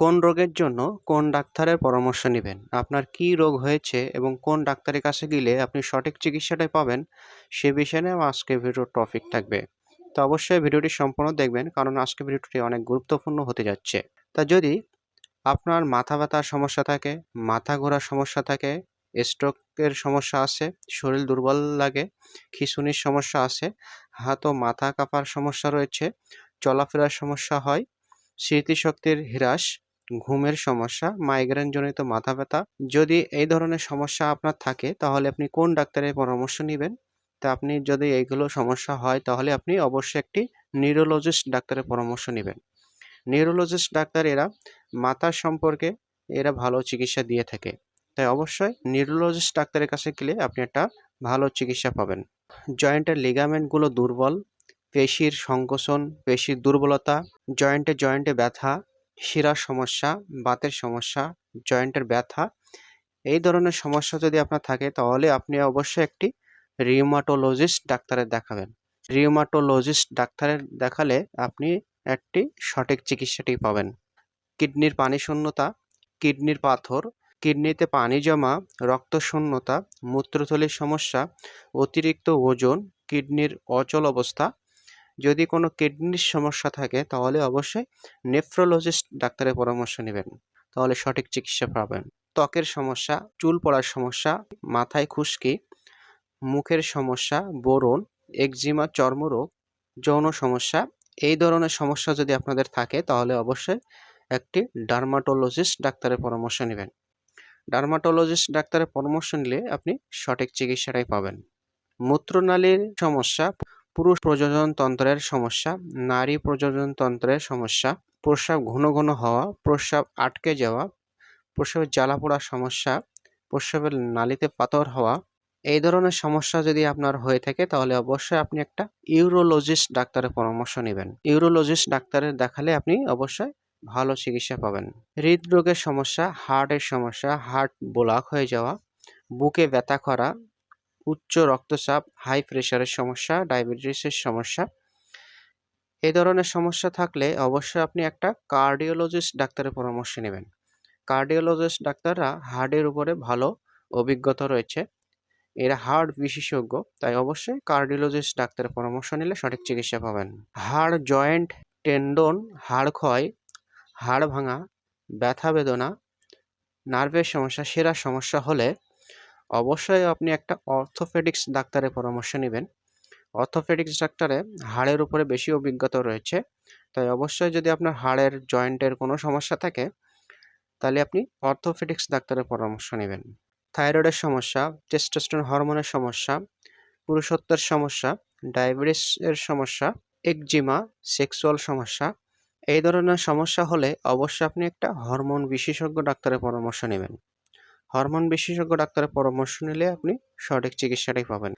কোন রোগের জন্য কোন ডাক্তারের পরামর্শ নেবেন? আপনার কি রোগ হয়েছে এবং কোন ডাক্তারের কাছে গেলে আপনি সঠিক চিকিৎসাটাই পাবেন? সে বিষয়ে নিয়ে আজকে ভিডিওর টপিক থাকবে। তো অবশ্যই ভিডিওটি সম্পূর্ণ দেখবেন, কারণ আজকে ভিডিওটি অনেক গুরুত্বপূর্ণ হতে যাচ্ছে। তা যদি আপনার মাথা ব্যথার সমস্যা থাকে, মাথা ঘোরার সমস্যা থাকে স্ট্রোকের সমস্যা আছে, শরীর দুর্বল লাগে, খিঁচুনির সমস্যা আছে, হাত ও মাথা কাঁপার সমস্যা রয়েছে, চলাফেরার সমস্যা হয়, স্মৃতিশক্তির হ্রাস ঘুমের সমস্যা মাইগ্রেন জনিত মাথা ব্যথা যদি এই ধরনের সমস্যা আপনার থাকে, তাহলে আপনি কোন ডাক্তারের পরামর্শ নেবেন? তা আপনি যদি এইগুলো সমস্যা হয়, তাহলে আপনি অবশ্যই একটি নিউরোলজিস্ট ডাক্তারের পরামর্শ নেবেন। নিউরোলজিস্ট ডাক্তার এরা মাথার সম্পর্কে এরা ভালো চিকিৎসা দিয়ে থাকে। তাই অবশ্যই নিউরোলজিস্ট ডাক্তারের কাছে গেলে আপনি একটা ভালো চিকিৎসা পাবেন। জয়েন্টের লিগামেন্টগুলো দুর্বল, পেশির সংকোচন, পেশির দুর্বলতা জয়েন্টে জয়েন্টে ব্যথা শিরার সমস্যা, বাতের সমস্যা, জয়েন্টের ব্যথা, এই ধরনের সমস্যা যদি আপনার থাকে তাহলে আপনি অবশ্যই একটি রিউমাটোলজিস্ট ডাক্তারের দেখাবেন। রিউমাটোলজিস্ট ডাক্তারের দেখালে আপনি একটি সঠিক চিকিৎসাটি পাবেন। কিডনির পানি শূন্যতা, কিডনির পাথর, কিডনিতে পানি জমা, রক্ত শূন্যতা, মূত্রথলির সমস্যা, অতিরিক্ত ওজন, কিডনির অচল অবস্থা যদি কোনো কিডনির সমস্যা থাকে, তাহলে অবশ্যই নেফ্রোলজিস্ট ডাক্তারের পরামর্শ নেবেন। তাহলে সঠিক চিকিৎসা পাবেন। ত্বকের সমস্যা, চুল পড়ার সমস্যা, মাথায় খুশকি, মুখের সমস্যা বোরন একজিমা চর্মরোগ, যৌন সমস্যা, এই ধরনের সমস্যা যদি আপনাদের থাকে, তাহলে অবশ্যই একটি ডার্মাটোলজিস্ট ডাক্তারের পরামর্শ নেবেন। ডার্মাটোলজিস্ট ডাক্তারের পরামর্শ নিলে আপনি সঠিক চিকিৎসাটাই পাবেন। মূত্রনালীর সমস্যা পুরুষ প্রজনন তন্ত্রের সমস্যা, নারী প্রজনন তন্ত্রের সমস্যা, প্রস্রাব ঘন ঘন হওয়া, প্রস্রাব আটকে যাওয়া প্রস্রাবের জ্বালা পোড়ার সমস্যা, প্রস্রাবের নালিতে পাথর হওয়া, এই ধরনের সমস্যা যদি আপনার হয়ে থাকে তাহলে অবশ্যই আপনি একটা ইউরোলজিস্ট ডাক্তারের পরামর্শ নেবেন। ইউরোলজিস্ট ডাক্তারের দেখালে আপনি অবশ্যই ভালো চিকিৎসা পাবেন। হৃদরোগের সমস্যা হার্টের সমস্যা হার্ট ব্লক হয়ে যাওয়া, বুকে ব্যথা করা উচ্চ রক্তচাপ হাই প্রেশারের সমস্যা ডায়াবেটিসের সমস্যা। এ ধরনের সমস্যা থাকলে অবশ্যই আপনি একটা কার্ডিওলজিস্ট ডাক্তারের পরামর্শ নেবেন। কার্ডিওলজিস্ট ডাক্তাররা হার্টের উপরে ভালো অভিজ্ঞতা রয়েছে। এরা হার্ট বিশেষজ্ঞ, তাই অবশ্যই কার্ডিওলজিস্ট ডাক্তারের পরামর্শ নিলে সঠিক চিকিৎসা পাবেন। হাড় জয়েন্ট টেন্ডন হাড় ক্ষয় হাড় ভাঙা, ব্যথা বেদনা নার্ভের সমস্যা, সেরা সমস্যা হলে অবশ্যই আপনি একটা অর্থোপেডিক্স ডাক্তারের পরামর্শ নেবেন। অর্থোপেডিক্স ডাক্তারে হাড়ের উপরে বেশি অভিজ্ঞতা রয়েছে। তাই অবশ্যই যদি আপনার হাড়ের জয়েন্টের কোনো সমস্যা থাকে, তাহলে আপনি অর্থোপেডিক্স ডাক্তারের পরামর্শ নেবেন। থাইরয়েডের সমস্যা, টেস্টোস্টেরন হরমোনের সমস্যা, পুরুষত্বের সমস্যা, ডায়াবেটিসের সমস্যা, একজিমা, সেক্সুয়াল সমস্যা, এই ধরনের সমস্যা হলে অবশ্যই আপনি একটা হরমোন বিশেষজ্ঞ ডাক্তারের পরামর্শ নেবেন। হরমোন বিশেষজ্ঞ ডাক্তারের পরামর্শ নিলে আপনি সঠিক চিকিৎসাটাই পাবেন।